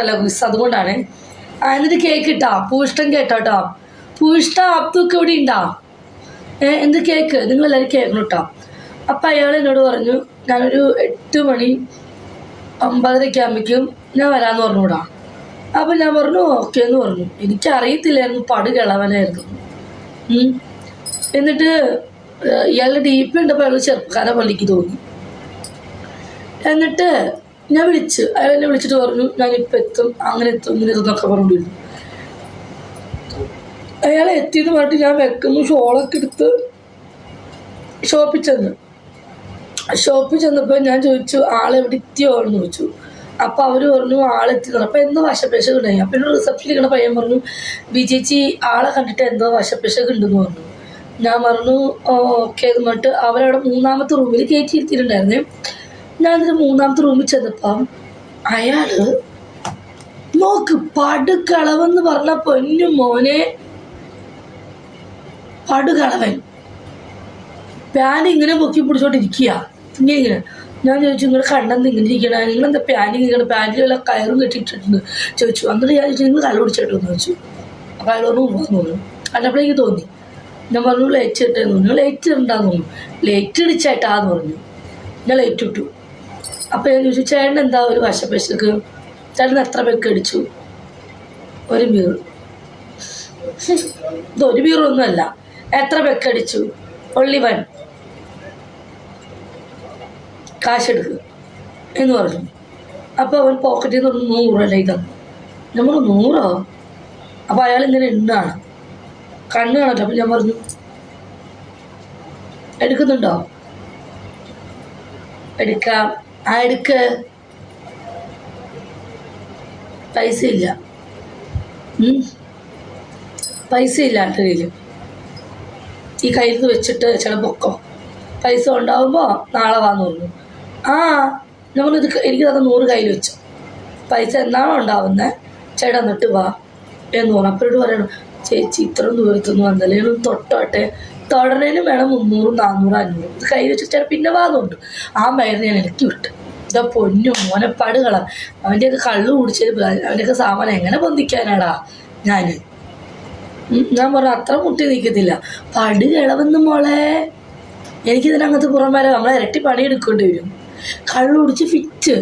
അല്ല മിസ് അതുകൊണ്ടാണ്. എന്നിട്ട് കേക്ക് ഇട്ടാ? പൂഷ്ടം കേട്ടോട്ടോ പൂഷ്ട അബ്ദുക്ക് ഇവിടെ ഉണ്ടാ എന്ത് കേക്ക് നിങ്ങൾ നിങ്ങളെല്ലാവരും കേൾക്കണം കേട്ടോ അപ്പം അയാൾ എന്നോട് പറഞ്ഞു ഞാനൊരു എട്ട് മണി ഒമ്പതരയ്ക്ക് ആകുമ്പോഴേക്കും ഞാൻ വരാമെന്ന് പറഞ്ഞുകൂടാ അപ്പം ഞാൻ പറഞ്ഞു ഓക്കെ എന്ന് പറഞ്ഞു. എനിക്കറിയത്തില്ലായിരുന്നു പട് കിളവനായിരുന്നു. എന്നിട്ട് ഇയാളുടെ ഡി പി ഉണ്ടപ്പോൾ അയാൾ ചെറുപ്പക്കാരെ പള്ളിക്ക് തോന്നി. എന്നിട്ട് ഞാൻ വിളിച്ചു അയാൾ എന്നെ വിളിച്ചിട്ട് പറഞ്ഞു ഞാനിപ്പോൾ എത്തും അങ്ങനെ എത്തും ഇങ്ങനെ എത്തും എന്നൊക്കെ പറഞ്ഞിരുന്നു. അയാൾ എത്തിയെന്ന് പറഞ്ഞിട്ട് ഞാൻ വെക്കുന്നു ഷോളൊക്കെ എടുത്ത് ഷോപ്പിൽ ചെന്ന്. ഷോപ്പിൽ ചെന്നപ്പോൾ ഞാൻ ചോദിച്ചു ആളെവിടെ എത്തിയോ? എന്ന് ചോദിച്ചു. അപ്പോൾ അവർ പറഞ്ഞു ആളെത്തി അപ്പം എന്തോ വശപ്പേശക ഉണ്ടായി. അപ്പോൾ എന്നോട് റിസപ്ഷനിൽ ഇരിക്കണ പയ്യൻ പറഞ്ഞു വിജയിച്ചി ആളെ കണ്ടിട്ട് എന്തോ വശപ്പേശക ഉണ്ടെന്ന് പറഞ്ഞു. ഞാൻ പറഞ്ഞു ഓക്കെ എന്ന് പറഞ്ഞിട്ട് അവരവിടെ മൂന്നാമത്തെ റൂമിൽ കയറ്റിയിരുത്തിയിട്ടുണ്ടായിരുന്നേ ഞാൻ അതിന് മൂന്നാമത്തെ റൂമിൽ ചെന്നപ്പം അയാൾ നോക്ക് പടുകളവെന്ന് പറഞ്ഞ പൊന്നു മോനെ. പടുകളവൻ പാൻ ഇങ്ങനെ പൊക്കി പിടിച്ചോണ്ടിരിക്കുക ഇങ്ങനെ ഇങ്ങനെ. ഞാൻ ചോദിച്ചു നിങ്ങൾ കണ്ടെന്ന് ഇങ്ങനെ ഇരിക്കണ? നിങ്ങൾ എന്താ പാൻ ഇങ്ങനെ പാന്റിൽ വല്ല കയറും കെട്ടിയിട്ടുണ്ട് ചോദിച്ചു എന്നിട്ട് ഞാൻ ചോദിച്ചു നിങ്ങൾ കള്ള പിടിച്ചിട്ടെന്ന് ചോദിച്ചു. അപ്പോൾ അയാൾ പറഞ്ഞു പോകാൻ തോന്നുന്നു കണ്ടപ്പോഴേക്ക് തോന്നി. ഞാൻ പറഞ്ഞു ലൈറ്റ് ഇട്ടെന്ന് ലൈറ്റ് ഉണ്ടാന്ന് തോന്നുന്നു. ലൈറ്റ് ഇടിച്ചേട്ടാന്ന് പറഞ്ഞു. ഞാൻ ലൈറ്റ് ഇട്ടു. അപ്പോൾ ഞാൻ ചോദിച്ചു ചേട്ടൻ എന്താ ഒരു വശപ്പശക്ക് ചേട്ടൻ എത്ര പേക്ക് അടിച്ചു ഒരു ബീർ ഇത് ഒരു ബീറൊന്നുമല്ല എത്ര പേക്ക് അടിച്ചു ഒള്ളി വൻ കാശെടുക്കുക എന്ന് പറഞ്ഞു. അപ്പോൾ അവൻ പോക്കറ്റിൽ നിന്ന് ഒരു നൂറ് അല്ലേ തന്നു നമ്മൾ നൂറോ? അപ്പോൾ അയാൾ ഇങ്ങനെ എണ്ണാണ്. കണ്ണ് കാണട്ടെ അപ്പം ഞാൻ പറഞ്ഞു എടുക്കുന്നുണ്ടോ? എടുക്കാം. ആ എടുക്ക് പൈസ ഇല്ല പൈസ ഇല്ല എന്റെ കയ്യിൽ ഈ കയ്യിൽ നിന്ന് വെച്ചിട്ട് ചില പൊക്കോ. പൈസ ഉണ്ടാവുമ്പോൾ നാളെ വാന്ന് പറഞ്ഞു ആ നമ്മളിത് എനിക്ക് തന്നെ നൂറ് കയ്യിൽ വെച്ചു. പൈസ എന്നാണോ ഉണ്ടാവുന്നത് ചേട്ടാ എന്നിട്ട് വാ എന്ന് പറഞ്ഞു. അപ്പോഴോട് പറയണം ചേച്ചി ഇത്രയും ദൂരത്തുനിന്ന് വന്നല്ലേ? ഒന്ന് തൊട്ടോട്ടെ. തൊടണേനും വേണം മുന്നൂറും നാന്നൂറും അഞ്ഞൂറും. ഇത് കയ്യിൽ വെച്ചിട്ട് ചേട്ടാ പിന്നെ വാന്നുണ്ട് ആ മരുന്ന് ഞാൻ ഇറക്കി വിട്ടു. ഇതാ പൊന്നു മോനെ പടുകള. അവന്റെയൊക്കെ കള്ളു കുടിച്ചത് അവന്റെയൊക്കെ സാമാനം എങ്ങനെ പൊന്തിക്കാനാടാ ഞാൻ ഞാൻ പറഞ്ഞു അത്ര മുട്ടി നിൽക്കത്തില്ല പട് കിളവെന്ന് മോളെ. എനിക്കിതിനകത്ത് പുറമേരെ നമ്മളെ ഇരട്ടി പണിയെടുക്കേണ്ടി വരും. കള്ളു കുടിച്ച് ഫിറ്റ്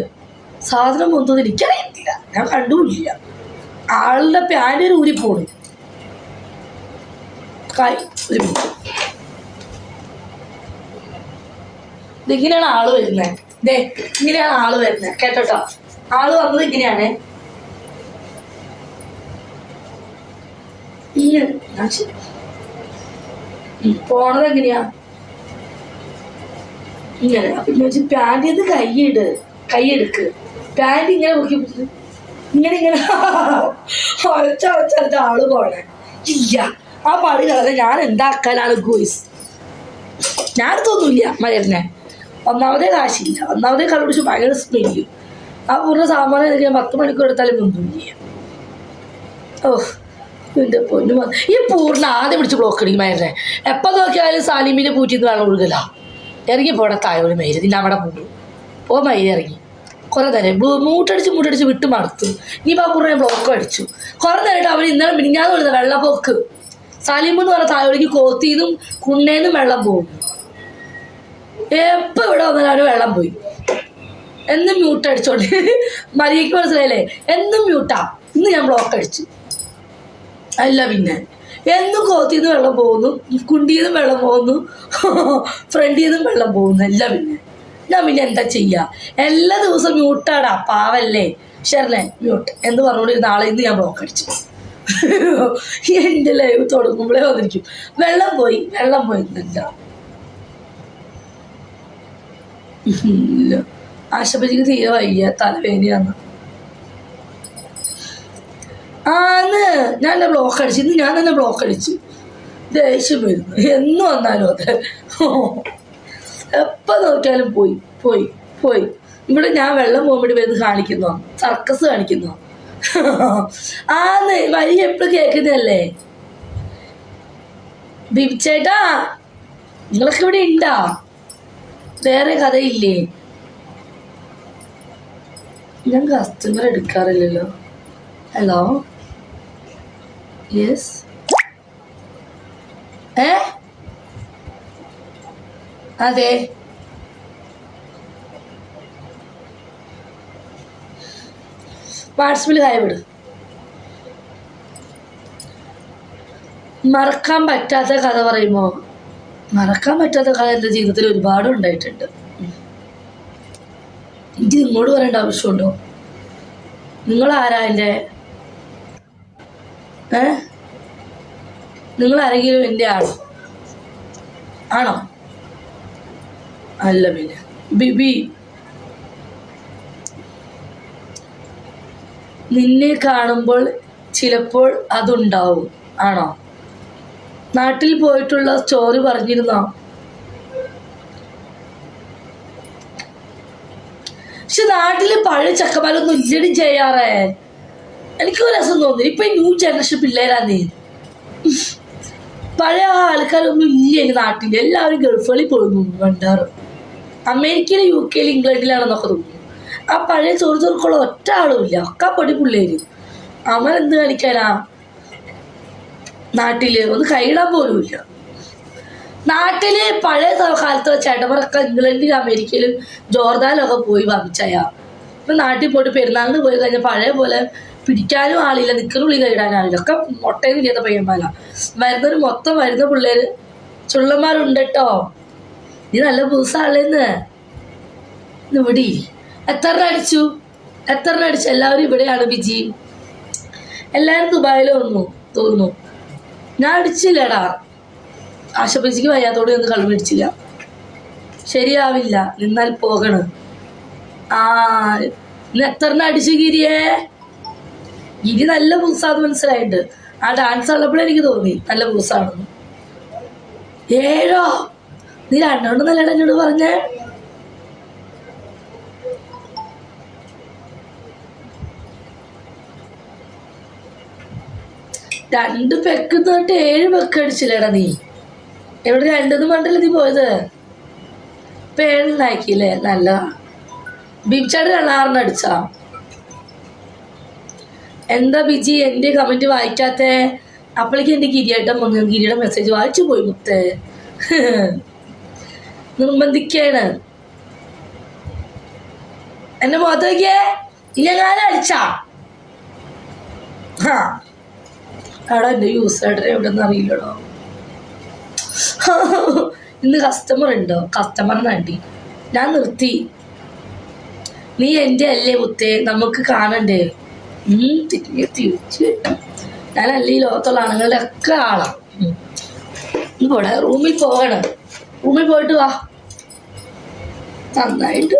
സാധനം പൊന്തത് എനിക്കറിയത്തില്ല. ഞാൻ കണ്ടുമില്ല. ആളുടെ പാന്റ് ഒരു ഊരിപ്പോണ് ഇതിങ്ങനെയാണ് ആൾ വരുന്നത് ദേ ഇങ്ങനെയാണ് ആൾ വരുന്നത് കേട്ടോട്ടോ? ആൾ വന്നത് ഇങ്ങനെയാണ്. പോണത് എങ്ങനെയാ? ഇങ്ങനെ. അപ്പൊ നിന്ന് പാന്റ് ഇത് കൈയിട്. കൈയെടുക്ക്. പാന്റ് ഇങ്ങനെ പിടിച്ച്. ഇങ്ങനെ ഇങ്ങനെ. ഒരച്ച ഒരച്ച ആൾ പോണേ. ഇല്ല ആ പാട് കളഞ്ഞ ഞാൻ എന്താക്കാനാണ് ഗോയ്സ്? ഞാൻ അടുത്തൊന്നുമില്ല മരുന്നെ ഒന്നാമതേ കാശില്ല. ഒന്നാമതേ കള്ളുപിടിച്ച് ഭയങ്കര സ്മെല്ലും ആ പൂർണ സാമാനം എനിക്ക് പത്ത് മണിക്കൂർ എടുത്താലും ഒന്നുമില്ല ഓ എന്റെ പൊന്നു ഈ പൂർണ ആദ്യം പിടിച്ച് ബ്ലോക്ക് അടിക്കുമായിരുന്നേ എപ്പോൾ നോക്കിയാലും സാലിമിനെ പൂറ്റിന്ന് വെള്ളം ഒഴുകല. ഇറങ്ങി പോടെ തായോട് മയിൽ നിന്നെ അവിടെ പോകും ഓ മയിൽ ഇറങ്ങി. കുറേ നേരം മൂട്ടടിച്ച് മൂട്ടടിച്ച് വിട്ട് മടുത്തു. ഇനി ആ പൂർണ ബ്ലോക്ക് അടിച്ചു. കുറേ നേരമായിട്ട് അവൻ ഇന്നലെ മിനിഞ്ഞാന്ന് വിടുന്ന വെള്ളപ്പൊക്ക്. സാലിം എന്ന് പറഞ്ഞ തായോടേക്ക് കോത്തിന്നും കുണ്ണേന്നും വെള്ളം പോകും എപ്പോൾ ഇവിടെ വന്നാലും വെള്ളം പോയി. എന്നും മ്യൂട്ട് അടിച്ചോണ്ട്. മരിയക്ക് മനസ്സിലായില്ലേ? എന്നും മ്യൂട്ടാ ഇന്ന് ഞാൻ ബ്ലോക്ക് അടിച്ചു. അല്ല പിന്നെ എന്നും കോത്തിന്ന് വെള്ളം പോകുന്നു. കുണ്ടിന്ന് വെള്ളം പോകുന്നു. ഫ്രണ്ടിൽ നിന്നും വെള്ളം പോകുന്നു. അല്ല പിന്നെ ഞാൻ പിന്നെ എന്താ ചെയ്യാ? എല്ലാ ദിവസവും മ്യൂട്ടാടാ പാവല്ലേ. ശരല്ലേ മ്യൂട്ട് എന്ന് പറഞ്ഞുകൊണ്ട് നാളെ ഇന്ന് ഞാൻ ബ്ലോക്ക് അടിച്ചു. എന്റെ ലൈവ് തുടങ്ങുമ്പോഴേ വന്നിരിക്കും. വെള്ളം പോയി വെള്ളം പോയിരുന്നില്ല ഇല്ല. ആശുപത്രിക്ക് തീരെ വയ്യ. തലവേദനയാന്ന് ആന്ന്. ഞാൻ എന്നെ ബ്ലോക്ക് അടിച്ചു. ഇന്ന് ഞാൻ തന്നെ ബ്ലോക്ക് അടിച്ചു. ദേഷ്യം വരുന്നു. എന്ന് വന്നാലും അതെ. എപ്പോൾ നോക്കിയാലും പോയി. പോയി. പോയി. ഇവിടെ ഞാൻ വെള്ളം പോകാൻ വേണ്ടി കാണിക്കുന്നോ സർക്കസ് കാണിക്കുന്നോ ആന്ന്. വലിയ എപ്പോഴും കേൾക്കുന്നതല്ലേ? ബിബിച്ചേട്ടാ നിങ്ങളൊക്കെ ഇവിടെ ഉണ്ടാ വേറെ കഥയില്ലേ? ഞാൻ കസ്റ്റമർ എടുക്കാറില്ലല്ലോ. ഹലോ യെസ് ഏ? അതെ. വാട്സപ്പിൽ കായ വിട് മറക്കാൻ പറ്റാത്ത കഥ പറയുമോ? മറക്കാൻ പറ്റാത്ത കഥ എന്റെ ജീവിതത്തിൽ ഒരുപാട് ഉണ്ടായിട്ടുണ്ട്. എനിക്ക് നിങ്ങളോട് പറയേണ്ട ആവശ്യമുണ്ടോ? നിങ്ങൾ ആരാ എന്റെ? ഏ? നിങ്ങൾ ആരെങ്കിലും എന്റെ ആണോ ആണോ? അല്ല പിന്നെ. ബിബി നിന്നെ കാണുമ്പോൾ ചിലപ്പോൾ അതുണ്ടാവും. ആണോ? നാട്ടിൽ പോയിട്ടുള്ള സ്റ്റോറി പറഞ്ഞിരുന്നോ? പക്ഷെ നാട്ടിൽ പഴയ ചക്കമാരൊന്നും ഇല്ലടി ചെയ്യാറേ എനിക്ക് ഒരു രസം തോന്നി. ഇപ്പൊ ന്യൂ ജനറേഷൻ പിള്ളേരാന്നേ. പഴയ ആൾക്കാരൊന്നും ഇല്ല എന്റെ നാട്ടിൽ. എല്ലാവരും ഗൾഫുകളിൽ പോയിരുന്നു കണ്ടാറ് അമേരിക്കയിൽ യു കെയിൽ ഇംഗ്ലണ്ടിലാണെന്നൊക്കെ തോന്നുന്നു. ആ പഴയ ചോറ് ചോർക്കുള്ള ഒറ്റ ആളും ഇല്ല. ഒക്കെ പൊടി പിള്ളേര്. അവൻ എന്ത് കാണിക്കാനാ? നാട്ടിൽ ഒന്ന് കൈയിടാൻ പോലുമില്ല നാട്ടിൽ പഴയ കാലത്ത് ചേട്ടന്മാരൊക്കെ ഇംഗ്ലണ്ടിലും അമേരിക്കയിലും ജോർദാനിലൊക്കെ പോയി വമിച്ചയാ ഇപ്പൊ നാട്ടിൽ പോയിട്ട് പെരുന്നാളിന് പോയി കഴിഞ്ഞാൽ പഴയ പോലെ പിടിക്കാനും ആളില്ല നിക്കറുള്ളി കൈയിടാനും ആളില്ല ഒക്കെ മുട്ടയും ഇല്ലാത്ത പയ്യന്മാരാ. വരുന്നവര് മൊത്തം വരുന്ന പിള്ളേര് ചുള്ളന്മാരുണ്ട് കേട്ടോ നീ നല്ല പുതുസാളേന്ന്. ഇവിടെ എത്ര അടിച്ചു? എത്ര അടിച്ചു? എല്ലാവരും ഇവിടെയാണ് ബിജി. എല്ലാവരും ദുബായിൽ വന്നു തോന്നുന്നു. ഞാൻ അടിച്ചില്ലടാ. ആശപ്പച്ചിക്ക് വയ്യാത്തോടെ ഒന്നും കളി പിടിച്ചില്ല ശരിയാവില്ല. നിന്നാൽ പോകണ്. ആ ഇന്ന് എത്ര എണ്ണം അടിച്ചു ഗിരിയേ ഗിരി നല്ല പൂസാന്ന് മനസ്സിലായിട്ട് ആ ഡാൻസ് ഉള്ളപ്പോഴേ എനിക്ക് തോന്നി നല്ല പൂസാണെന്ന് ഏഴോ? നീ രണ്ടോണ്ട് നല്ല എന്നോട് പറഞ്ഞേ. രണ്ട് പെക്ക് തൊട്ട് ഏഴ് പെക്ക് അടിച്ചില്ലേടാ നീ. എവിടെ രണ്ടെന്ന് പറഞ്ഞില്ല നീ പോയത്? ഇപ്പൊ ഏഴുണ്ടാക്കിയില്ലേ നല്ലതാ ബിബിച്ചാട് രണ്ടാറിന് അടിച്ചാ? എന്താ ബിജി? എന്റെ കമന്റ് വായിക്കാത്തെ? അപ്പോഴേക്ക് എന്റെ ഗിരിയേട്ടൻ വന്നു. ഗിരിയുടെ മെസ്സേജ് വായിച്ചു പോയി മുത്തേ. നിർബന്ധിക്കാണ്. എന്റെ മുഖത്ത് നോക്കിയേ ഇല്ലെങ്ങാനും അടിച്ചാ? ഹാ. എടാ എന്റെ ആയിട്ട് എവിടെ നിന്ന് അറിയില്ലടോ. ഇന്ന് കസ്റ്റമർ ഉണ്ടോ? കസ്റ്റമർ വേണ്ടി ഞാൻ നിർത്തി. നീ എന്റെ അല്ലേ മുത്തേ നമുക്ക് കാണണ്ടേ? തിരിഞ്ഞ് തിരിച്ച് ഞാനല്ല ഈ ലോകത്തുള്ള ആണുങ്ങളുടെ ഒക്കെ ആളാണ് പോടെ റൂമിൽ പോകണം. റൂമിൽ പോയിട്ട് വാ. നന്നായിട്ട്